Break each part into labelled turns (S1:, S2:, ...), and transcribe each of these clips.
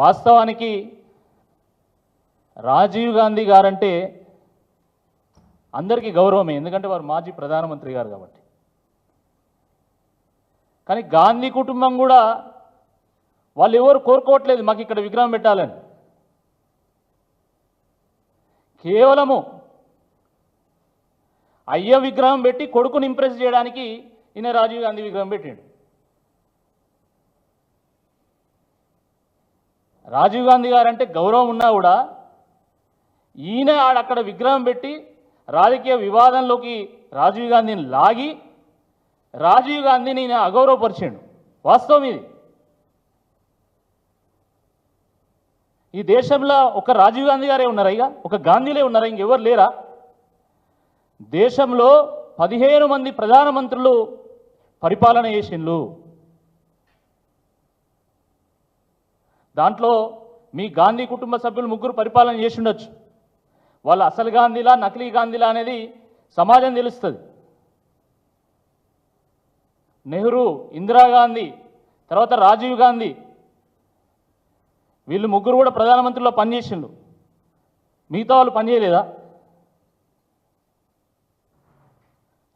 S1: వాస్తవానికి రాజీవ్ గాంధీ గారంటే అందరికీ గౌరవమే ఎందుకంటే వారు మాజీ ప్రధానమంత్రి గారు కాబట్టి. కానీ గాంధీ కుటుంబం కూడా వాళ్ళు ఎవరు కోరుకోవట్లేదు మాకు ఇక్కడ విగ్రహం పెట్టాలని. కేవలము అయ్య విగ్రహం పెట్టి కొడుకుని ఇంప్రెస్ చేయడానికి ఈయన రాజీవ్ గాంధీ విగ్రహం పెట్టాడు. రాజీవ్ గాంధీ గారంటే గౌరవం ఉన్నా కూడా ఈయన అక్కడ విగ్రహం పెట్టి రాజకీయ వివాదంలోకి రాజీవ్ గాంధీని లాగి రాజీవ్ గాంధీని ఈయన అగౌరవపరిచాడు. వాస్తవం ఇది. ఈ దేశంలో ఒక రాజీవ్ గాంధీ గారే ఉన్నారా ఇక? ఒక గాంధీలే ఉన్నారా? ఇంకెవరు లేరా? దేశంలో పదిహేను మంది ప్రధానమంత్రులు పరిపాలన చేసిండ్రు దాంట్లో మీ గాంధీ కుటుంబ సభ్యులు ముగ్గురు పరిపాలన చేసి ఉండొచ్చు. వాళ్ళు అసలు గాంధీలా నకిలీ గాంధీలా అనేది సమాజం తెలుస్తుంది. నెహ్రూ ఇందిరాగాంధీ తర్వాత రాజీవ్ గాంధీ వీళ్ళు ముగ్గురు కూడా ప్రధానమంత్రిలో పనిచేసిండు మిగతా వాళ్ళు పనిచేయలేదా?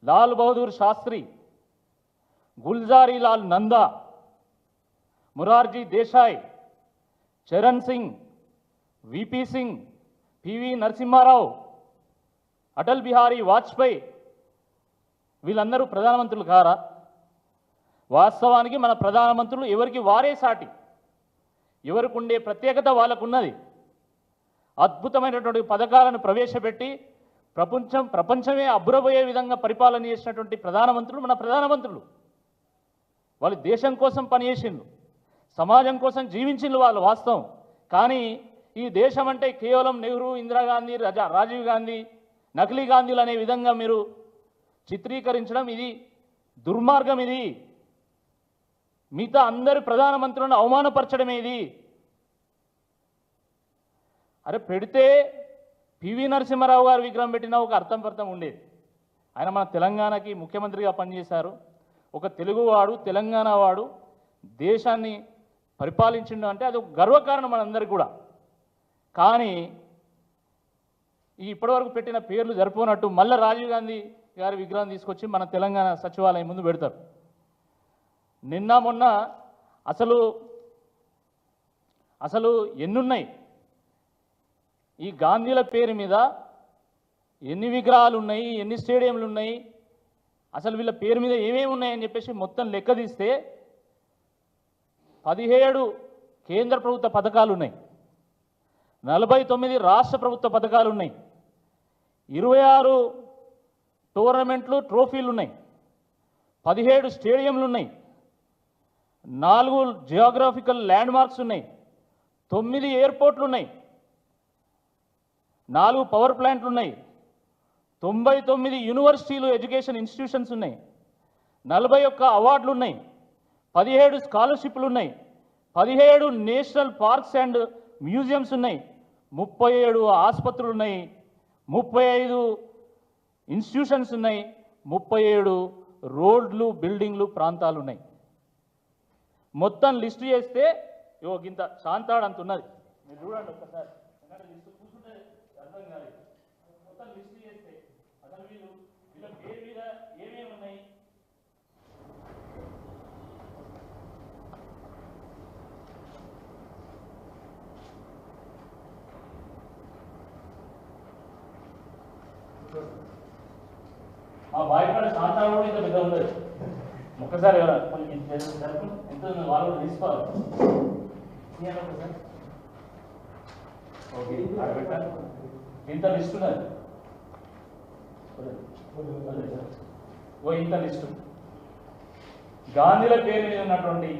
S1: లాల్ బహదూర్ శాస్త్రి గుల్జారీ లాల్ నందా మురార్జీ దేశాయ్ చరణ్ సింగ్ విపి సింగ్ పివి నరసింహారావు అటల్ బిహారీ వాజ్పేయి వీళ్ళందరూ ప్రధానమంత్రులు కారా? వాస్తవానికి మన ప్రధానమంత్రులు ఎవరికి వారే సాటి? ఎవరికి ఉండే ప్రత్యేకత వాళ్ళకున్నది? అద్భుతమైనటువంటి పథకాలను ప్రవేశపెట్టి ప్రపంచం ప్రపంచమే అబ్బురబోయే విధంగా పరిపాలన చేసినటువంటి ప్రధానమంత్రులు మన ప్రధానమంత్రులు. వాళ్ళు దేశం కోసం పనిచేసిండ్రు. సమాజం కోసం జీవించిన వాళ్ళు వాస్తవం. కానీ ఈ దేశం అంటే కేవలం నెహ్రూ ఇందిరాగాంధీ రజా రాజీవ్ గాంధీ నకిలీ గాంధీలు అనే విధంగా మీరు చిత్రీకరించడం ఇది దుర్మార్గం ఇది. మిగతా అందరి ప్రధానమంత్రులను అవమానపరచడమే ఇది. అరే పెడితే పివి నరసింహారావు గారు విగ్రహం పెట్టినా ఒక అర్థం పర్థం ఉండేది. ఆయన మన తెలంగాణకి ముఖ్యమంత్రిగా పనిచేశారు. ఒక తెలుగువాడు తెలంగాణ వాడు దేశాన్ని పరిపాలించిండు అంటే అది ఒక గర్వకారణం మనందరికీ కూడా. కానీ ఈ ఇప్పటివరకు పెట్టిన పేర్లు జరుపుకున్నట్టు మళ్ళీ రాజీవ్ గాంధీ గారి విగ్రహం తీసుకొచ్చి మన తెలంగాణ సచివాలయం ముందు పెడతారు. నిన్న మొన్న అసలు అసలు ఎన్నున్నాయి? ఈ గాంధీల పేరు మీద ఎన్ని విగ్రహాలు ఉన్నాయి ఎన్ని స్టేడియంలు ఉన్నాయి అసలు వీళ్ళ పేరు మీద ఏమేమి ఉన్నాయని చెప్పేసి మొత్తం లెక్క తీస్తే పదిహేడు కేంద్ర ప్రభుత్వ పథకాలు ఉన్నాయి నలభై తొమ్మిది రాష్ట్ర ప్రభుత్వ పథకాలు ఉన్నాయి ఇరవై ఆరు టోర్నమెంట్లు ట్రోఫీలు ఉన్నాయి పదిహేడు స్టేడియంలు ఉన్నాయి నాలుగు జియోగ్రాఫికల్ ల్యాండ్ మార్క్స్ ఉన్నాయి తొమ్మిది ఎయిర్పోర్ట్లు ఉన్నాయి నాలుగు పవర్ ప్లాంట్లు ఉన్నాయి తొంభై తొమ్మిది యూనివర్సిటీలు ఎడ్యుకేషన్ ఇన్స్టిట్యూషన్స్ ఉన్నాయి నలభై ఒక్క అవార్డులు ఉన్నాయి పదిహేడు స్కాలర్షిప్లు ఉన్నాయి పదిహేడు నేషనల్ పార్క్స్ అండ్ మ్యూజియంస్ ఉన్నాయి. ముప్పై ఏడు ఆసుపత్రులు ఉన్నాయి ముప్పై ఐదు ఇన్స్టిట్యూషన్స్ ఉన్నాయి. ముప్పై ఏడు రోడ్లు బిల్డింగ్లు ప్రాంతాలు ఉన్నాయి మొత్తం లిస్టు చేస్తే ఇగో గింత శాంతాడు అంత ఉన్నది. మీరు చూడండి ఒక్కసారి ఎందుకంటే లిస్టు కూర్చుంటే అర్థం కాలేదు మొత్తం లిస్టు చేస్తే అసలు వీళ్ళు వీళ్ళ పేరు మీద ఏమేమి ఉన్నాయి మా బాయికాడ శాంతాడు కూడా ఇంత పెద్ద ఉండదు ఒక్కసారి ఎవరా? కొంచెం సరుకు ఎంత వాళ్ళు కూడా తీసుకోవాలి. ఓకే ఇంత లిస్ట్ ఉన్నది. ఓ ఇంత లిస్ట్. గాంధీల పేరు మీద ఉన్నటువంటి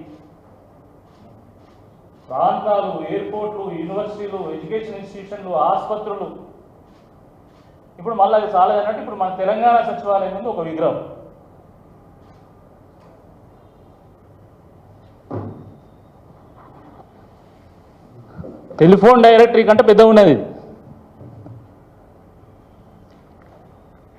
S1: ప్రాంతాలు ఎయిర్పోర్ట్లు యూనివర్సిటీలు ఎడ్యుకేషన్ ఇన్స్టిట్యూషన్లు ఆసుపత్రులు ఇప్పుడు మళ్ళీ అది చాలేదన్నట్టు ఇప్పుడు మన తెలంగాణ సచివాలయం ముందు ఒక విగ్రహం. టెలిఫోన్ డైరెక్టరీ కంటే పెద్ద ఉన్నది